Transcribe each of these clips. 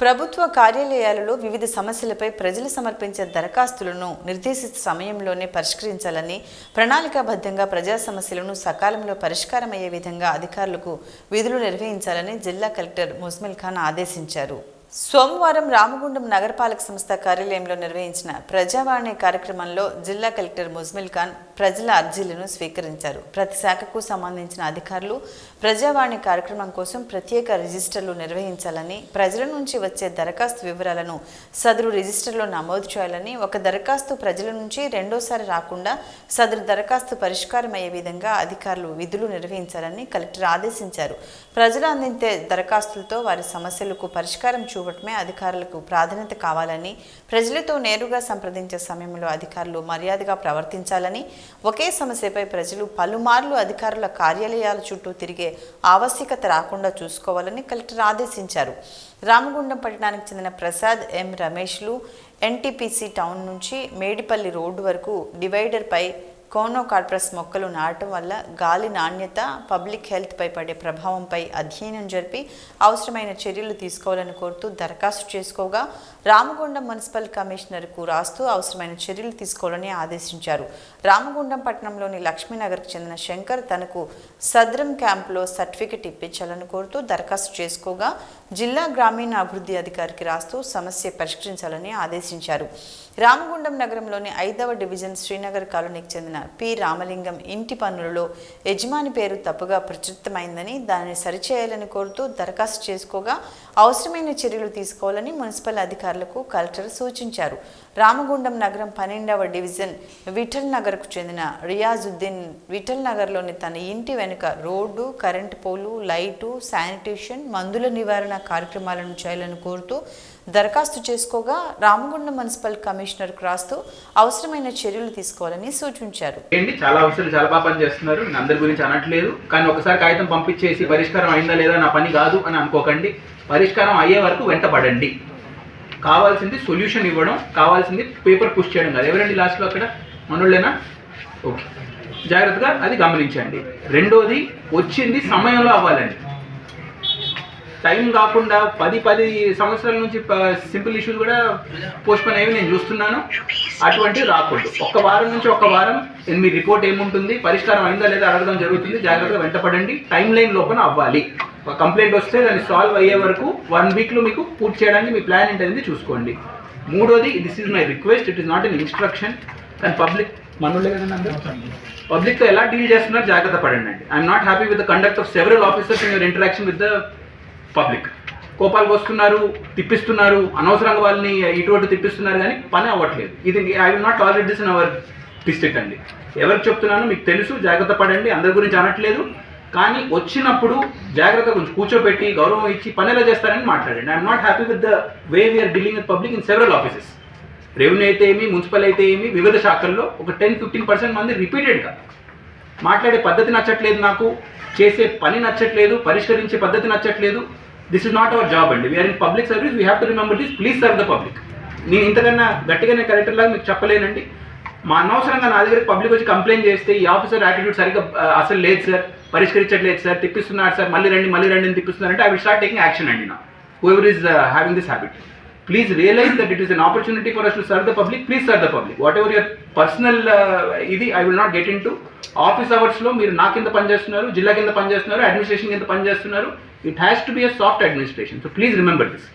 ప్రభుత్వ కార్యాలయాలలో వివిధ సమస్యలపై ప్రజలు సమర్పించే దరఖాస్తులను నిర్దేశిత సమయంలోనే పరిష్కరించాలని ప్రణాళికాబద్ధంగా ప్రజా సమస్యలను సకాలంలో పరిష్కారమయ్యే విధంగా అధికారులకు విధులు నిర్వహించాలని జిల్లా కలెక్టర్ ముస్మిల్ ఖాన్ ఆదేశించారు. సోమవారం రామగుండం నగరపాలక సంస్థ కార్యాలయంలో నిర్వహించిన ప్రజావాణి కార్యక్రమంలో జిల్లా కలెక్టర్ ముజ్మిల్ ఖాన్ ప్రజల అర్జీలను స్వీకరించారు. ప్రతి శాఖకు సంబంధించిన అధికారులు ప్రజావాణి కార్యక్రమం కోసం ప్రత్యేక రిజిస్టర్లు నిర్వహించాలని ప్రజల నుంచి వచ్చే దరఖాస్తు వివరాలను సదరు రిజిస్టర్లో నమోదు చేయాలని ఒక దరఖాస్తు ప్రజల నుంచి రెండోసారి రాకుండా సదరు దరఖాస్తు పరిష్కారం అయ్యే విధంగా అధికారులు విధులు నిర్వహించాలని కలెక్టర్ ఆదేశించారు. ప్రజలు అందించే దరఖాస్తులతో వారి సమస్యలకు పరిష్కారం చూపటమే అధికారులకు ప్రాధాన్యత కావాలని ప్రజలతో నేరుగా సంప్రదించే సమయంలో అధికారులు మర్యాదగా ప్రవర్తించాలని ఒకే సమస్యపై ప్రజలు పలుమార్లు అధికారుల కార్యాలయాల చుట్టూ తిరిగే ఆవశ్యకత రాకుండా చూసుకోవాలని కలెక్టర్ ఆదేశించారు. రామగుండం పట్టణానికి చెందిన ప్రసాద్ ఎం రమేష్లు ఎన్టీపీసీ టౌన్ నుంచి మేడిపల్లి రోడ్డు వరకు డివైడర్పై కోనోకార్పస్ మొక్కలు నాటడం వల్ల గాలి నాణ్యత పబ్లిక్ హెల్త్పై పడే ప్రభావంపై అధ్యయనం జరిపి అవసరమైన చర్యలు తీసుకోవాలని కోరుతూ దరఖాస్తు చేసుకోగా రామగుండం మున్సిపల్ కమిషనర్కు రాస్తూ అవసరమైన చర్యలు తీసుకోవాలని ఆదేశించారు. రామగుండం పట్టణంలోని లక్ష్మీనగర్కు చెందిన శంకర్ తనకు సద్రం క్యాంపులో సర్టిఫికెట్ ఇప్పించాలని కోరుతూ దరఖాస్తు చేసుకోగా జిల్లా గ్రామీణ అభివృద్ధి అధికారికి రాస్తూ సమస్య పరిష్కరించాలని ఆదేశించారు. రామగుండం నగరంలోని ఐదవ డివిజన్ శ్రీనగర్ కాలనీకి చెందిన పి. రామలింగం ఇంటి పన్నులలో యజమాని పేరు తప్పుగా ప్రచురితమైందని దానిని సరిచేయాలని కోరుతూ దరఖాస్తు చేసుకోగా అవసరమైన చర్యలు తీసుకోవాలని మున్సిపల్ అధికారులకు కలెక్టర్ సూచించారు. రామగుండం నగరం పన్నెండవ డివిజన్ విఠల్ నగర్కు చెందిన రియాజుద్దీన్. విఠల్ నగర్లోని తన ఇంటి వెనుక road current pole light sanitation మందుల నివారణ కార్యక్రమాలను చేయాలని కోరుతూ దరఖాస్తు చేసుకోగా రామగుండం మున్సిపల్ కమిషనర్ రాస్తూ అవసరమైన చర్యలు తీసుకోవాలని సూచించారు. చాలా అవసరం చాలా బాగా పని చేస్తున్నారు. అందరి గురించి అనట్లేదు. కానీ ఒకసారి కాగితం పంపించేసి పరిష్కారం అయిందా లేదా నా పని కాదు అని అనుకోకండి. పరిష్కారం అయ్యే వరకు వెంటపడండి. కావాల్సింది సొల్యూషన్ ఇవ్వడం కావాల్సింది పేపర్ పుష్ చేయడం కాదు. ఎవరండి లాస్ట్లో అక్కడ? మనోళ్ళేనా? ఓకే జాగ్రత్తగా అది గమనించండి. రెండోది వచ్చింది సమయంలో అవ్వాలండి. టైం కాకుండా పది పది సంవత్సరాల నుంచి సింపుల్ ఇష్యూస్ కూడా పోస్ట్పోన్ అయ్యి నేను చూస్తున్నాను. అటువంటివి రాకూడదు. ఒక్క వారం నుంచి ఒక్క వారం మీ రిపోర్ట్ ఏముంటుంది? పరిష్కారం అయిందా లేదా అడగడం జరుగుతుంది. జాగ్రత్తగా వెంటపడండి. టైం లైన్ లోపల అవ్వాలి. కంప్లైంట్ వస్తే దాన్ని సాల్వ్ అయ్యే వరకు వన్ వీక్లో మీకు పూర్తి చేయడానికి మీ ప్లాన్ ఏంటనేది చూసుకోండి. మూడోది this is my request it is not an instruction కానీ పబ్లిక్ మనోళ్ళే కదండి పబ్లిక్తో ఎలా డీల్ చేస్తున్నారు జాగ్రత్త పడండి. అండి I'm not happy with the conduct of several officers in your interaction with the public కోపాలకు వస్తున్నారు తిప్పిస్తున్నారు అనవసరంగా వాళ్ళని ఇటువంటి తిప్పిస్తున్నారు కానీ పని అవ్వట్లేదు. ఇది I will not tolerate this in our district అండి. ఎవరికి చెప్తున్నానో మీకు తెలుసు జాగ్రత్త పడండి అందరి గురించి అనట్లేదు. కానీ వచ్చినప్పుడు జాగ్రత్త కొంచెం కూర్చోబెట్టి గౌరవం ఇచ్చి పని ఎలా చేస్తారని మాట్లాడండి. I'm not happy with the way we're dealing with public in several offices revenue అయితే ఏమి మున్సిపల్ అయితే ఏమి వివిధ శాఖల్లో ఒక టెన్ ఫిఫ్టీన్ పర్సెంట్ మంది రిపీటెడ్గా మాట్లాడే పద్ధతి నచ్చట్లేదు నాకు చేసే పని నచ్చట్లేదు పరిష్కరించే పద్ధతి నచ్చట్లేదు. This is not our job అండి. We're in public service we have to remember this please serve the public నేను ఇంతకన్నా గట్టిగా నేను కలెక్టర్ లాగా మీకు చెప్పలేనండి. మా అనవసరంగా నా దగ్గర పబ్లిక్ వచ్చి కంప్లైంట్ చేస్తే ఈ ఆఫీసర్ యాటిట్యూడ్ సరిగ్గా అసలు లేదు సార్. పరిష్కరించట్లేదు సార్. తిప్పిస్తున్నారు సార్. మళ్ళీ రండి మళ్ళీ రండి అని తిప్పిస్తున్నారంటే I will start taking action అండి నా. Whoever is having this habit please realize that it is an opportunity for us to serve the public please serve the public whatever your personal ఇది I will not get into office అవర్స్లో మీరు నా కింద పనిచేస్తున్నారు జిల్లా కింద పనిచేస్తున్నారు administration కింద పనిచేస్తున్నారు. It has to be a soft administration so please remember this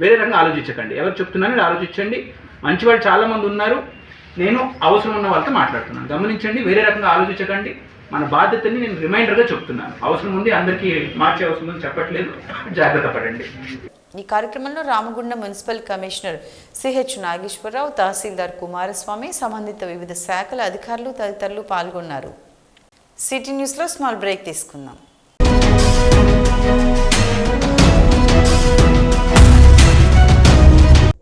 వేరే రకంగా ఆలోచించకండి. ఎవరు చెప్తున్నారో ఆలోచించండి. మంచివాళ్ళు చాలామంది చాలా మంది ఉన్నారు. నేను అవసరం ఉన్న వాళ్ళతో మాట్లాడుతున్నాను. గమనించండి వేరే రకంగా ఆలోచించకండి. మన బాధ్యతని నేను రిమైండర్గా చెప్తున్నాను. అవసరం ఉంది అందరికీ మార్చే అవసరం ఉంది చెప్పట్లేదు. జాగ్రత్త పడండి. ఈ కార్యక్రమంలో Ramagunda municipal commissioner CH Nageswara Rao tahsildar Kumaraswamy సంబంధిత వివిధ శాఖల అధికారులు తదితరులు పాల్గొన్నారు. సిటీ న్యూస్లో స్మాల్ బ్రేక్ తీసుకుందాం.